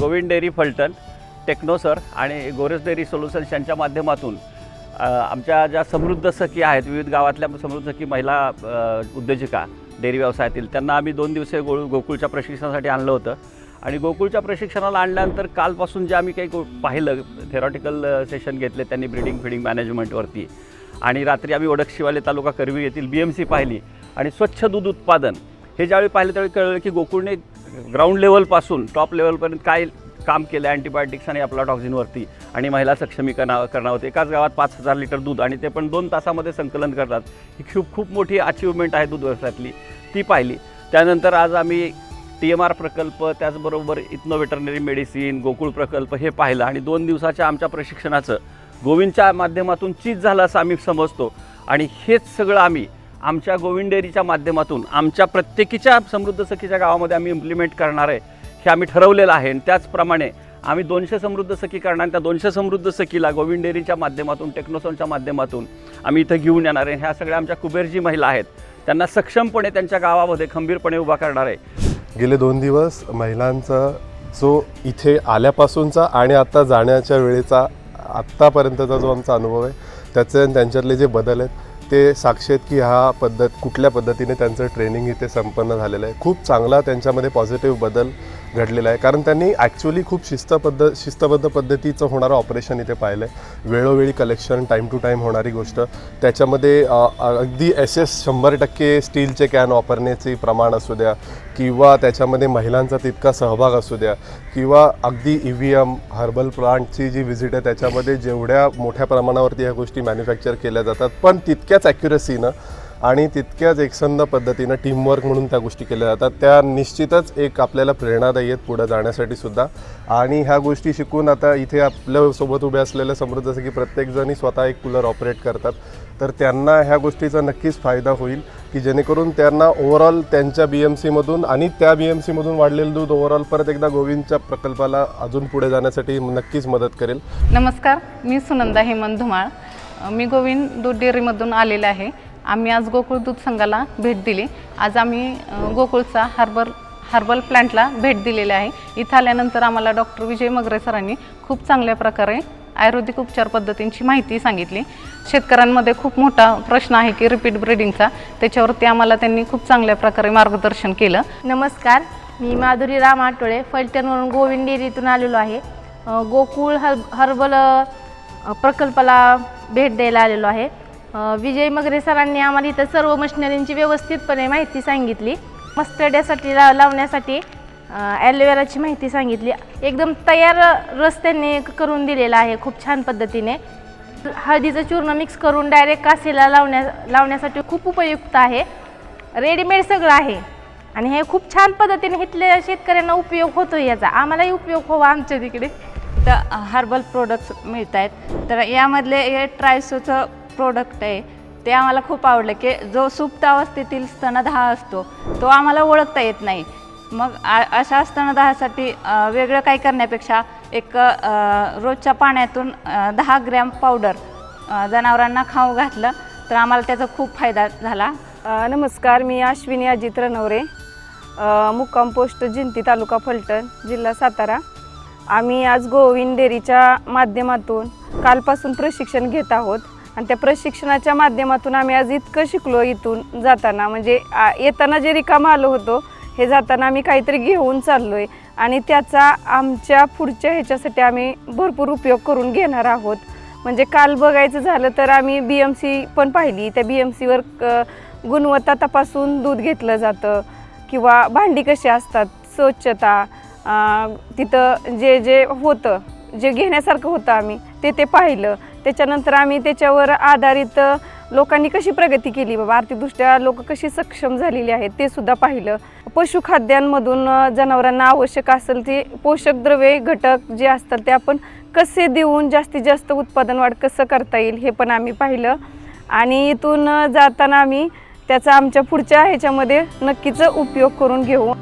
Govind dairy Phaltan टेक्नोसर आणि गोरेस dairy solutions यांच्या माध्यमातून आमच्या ज्या समृद्ध सखी आहेत विविध गावातल्या समृद्ध सखी महिला उद्योजिका डेअरी व्यवसायातील त्यांना आम्ही दोन दिवसे गो गोकुळच्या प्रशिक्षणासाठी आणलं होतं. आणि गोकुळच्या प्रशिक्षणाला आणल्यानंतर कालपासून जे आम्ही काही गो पाहिलं थेरॉटिकल सेशन घेतले त्यांनी ब्रिडिंग फिडिंग मॅनेजमेंटवरती आणि रात्री आम्ही ओडकशिवाले तालुका करवी येथील बी एम सी पाहिली. आणि स्वच्छ दूध उत्पादन हे ज्यावेळी पाहिलं त्यावेळी कळलं की गोकुळने ग्राउंड लेवलपासून टॉप लेवलपर्यंत काय काम केलं अँटीबायोटिक्स आणि आपला टॉक्झिनवरती आणि महिला सक्षमीकरणा करणावरती एकाच गावात पाच हजार लिटर दूध आणि ते पण दोन तासामध्ये संकलन करतात. ही खूप खूप मोठी अचिव्हमेंट आहे दूध व्यवसायातली ती पाहिली. त्यानंतर आज आम्ही टी एम आर प्रकल्प त्याचबरोबर इथनो वेटरनरी मेडिसिन गोकुळ प्रकल्प हे पाहिलं. आणि दोन दिवसाच्या आमच्या प्रशिक्षणाचं गोविंदच्या माध्यमातून चीज झालं असं आम्ही समजतो. आणि हेच सगळं आम्ही आमच्या गोविंद डेअरीच्या माध्यमातून आमच्या प्रत्येकीच्या समृद्ध सखीच्या गावामध्ये आम्ही इम्प्लिमेंट करणार आहे हे आम्ही ठरवलेलं आहे. आणि त्याचप्रमाणे आम्ही दोनशे समृद्ध सखी करणार आणि त्या दोनशे समृद्ध सखीला गोविंद डेअरीच्या माध्यमातून टेक्नोसॉनच्या माध्यमातून आम्ही इथं घेऊन येणार आहे. ह्या सगळ्या आमच्या कुबेरजी महिला आहेत त्यांना सक्षमपणे त्यांच्या गावामध्ये खंबीरपणे उभा करणार आहे. गेले दोन दिवस महिलांचा जो इथे आल्यापासूनचा आणि आत्ता जाण्याच्या वेळेचा आत्तापर्यंतचा जो आमचा अनुभव आहे त्याचे त्यांच्यातले जे बदल आहेत ते साक्षी आहेत की ह्या पद्धत कुठल्या पद्धतीने त्यांचं ट्रेनिंग इथे संपन्न झालेलं आहे. खूप चांगला त्यांच्यामध्ये पॉझिटिव्ह बदल घडलेला आहे. कारण त्यांनी ॲक्च्युली खूप शिस्त पद्ध शिस्तबद्ध पद्धतीचं होणारं ऑपरेशन इथे पाहिलं आहे वेळोवेळी कलेक्शन टाईम टू टाईम होणारी गोष्ट. त्याच्यामध्ये अगदी एस एस शंभर टक्के स्टीलचे कॅन वापरण्याचे प्रमाण असू द्या किंवा त्याच्यामध्ये महिलांचा तितका सहभाग असू द्या किंवा अगदी ई व्ही एम हर्बल प्लांटची जी व्हिजिट आहे त्याच्यामध्ये जेवढ्या मोठ्या प्रमाणावरती ह्या गोष्टी मॅन्युफॅक्चर केल्या जातात पण तितक्याच ॲक्युरसीनं आणि तितक्याच एकसंध पद्धतीनं टीमवर्क म्हणून त्या गोष्टी केल्या जातात. त्या निश्चितच एक आपल्याला प्रेरणादायी आहेत पुढं जाण्यासाठी सुद्धा. आणि ह्या गोष्टी शिकून आता इथे आपल्यासोबत उभे असलेल्या समृद्ध की प्रत्येकजणी स्वतः एक कूलर ऑपरेट करतात. तर त्यांना ह्या गोष्टीचा नक्कीच फायदा होईल की जेणेकरून त्यांना ओव्हरऑल त्यांच्या बी एम सीमधून आणि त्या बी एम सीमधून वाढलेलं दूध ओव्हरऑल परत एकदा गोविंदच्या प्रकल्पाला अजून पुढे जाण्यासाठी नक्कीच मदत करेल. नमस्कार मी सुनंदा हेमंत धुमाळ. मी गोविंद दूध डेअरीमधून आलेले आहे. आम्ही आज गोकुळ दूध संघाला भेट दिली. आज आम्ही गोकुळचा हार्बर हर्बल प्लांटला भेट दिलेली आहे. इथं आल्यानंतर आम्हाला डॉक्टर विजय मगरे सरांनी खूप चांगल्या प्रकारे आयुर्वेदिक उपचार पद्धतींची माहिती सांगितली. शेतकऱ्यांमध्ये खूप मोठा प्रश्न आहे की रिपीट ब्रिडिंगचा त्याच्यावरती आम्हाला त्यांनी खूप चांगल्या प्रकारे मार्गदर्शन केलं. नमस्कार. मी माधुरी राम आठवळे फलटणवरून गोविंद डेअरीतून आलेलो आहे. गोकुळ हर हर्बल प्रकल्पाला भेट द्यायला आलेलो आहे. विजय मगरे सरांनी आम्हाला इथं सर्व मशिनरींची व्यवस्थितपणे माहिती सांगितली. मस्तड्यासाठी ला लावण्यासाठी ॲलोवेराची माहिती सांगितली. एकदम तयार रस त्यांनी करून दिलेला आहे खूप छान पद्धतीने. हळदीचं चूर्ण मिक्स करून डायरेक्ट कासेला लावण्या लावण्यासाठी खूप उपयुक्त आहे. रेडीमेड सगळं आहे. आणि हे खूप छान पद्धतीने इथल्या शेतकऱ्यांना उपयोग होतो याचा. आम्हालाही उपयोग व्हावा आमच्या तिकडे. तर हर्बल प्रोडक्ट्स मिळत आहेत तर यामधले हे ट्रायसोचं प्रोडक्ट आहे ते आम्हाला खूप आवडलं की जो सुप्त अवस्थेतील स्तनदाह असतो तो आम्हाला ओळखता येत नाही. मग आ अशा स्तनदाहासाठी वेगळं काही करण्यापेक्षा एक रोजच्या पाण्यातून दहा ग्रॅम पावडर जनावरांना खाऊ घातलं तर आम्हाला त्याचा खूप फायदा झाला. नमस्कार मी अश्विनी अजित रनवरे मुक्काम पोस्ट जिंती तालुका फलटण जिल्हा सातारा. आम्ही आज गोविंद डेअरीच्या माध्यमातून कालपासून प्रशिक्षण घेत आहोत. आणि त्या प्रशिक्षणाच्या माध्यमातून आम्ही आज इतकं शिकलो इथून जाताना. म्हणजे येताना जे रिकामं आलो होतो हे जाताना आम्ही काहीतरी घेऊन चाललो आहे आणि त्याचा आमच्या पुढच्या ह्याच्यासाठी आम्ही भरपूर उपयोग करून घेणार आहोत. म्हणजे काल बघायचं झालं तर आम्ही बी एम सी पण पाहिली. त्या बी एम सीवर गुणवत्ता तपासून दूध घेतलं जातं किंवा भांडी कशी असतात स्वच्छता तिथं जे जे होतं जे घेण्यासारखं होतं आम्ही ते ते पाहिलं. त्याच्यानंतर आम्ही त्याच्यावर आधारित लोकांनी कशी प्रगती केली बाबा? आर्थिकदृष्ट्या लोक कशी सक्षम झालेली आहेत ते सुद्धा पाहिलं. पशुखाद्यांमधून जनावरांना आवश्यक असेल ते पोषक द्रव्ये घटक जे असतात ते आपण कसे देऊन जास्तीत जास्त उत्पादन वाढ कसं करता येईल हे पण आम्ही पाहिलं. आणि इथून जाताना आम्ही त्याचा आमच्या पुढच्या ह्याच्यामध्ये नक्कीच उपयोग करून घेऊ.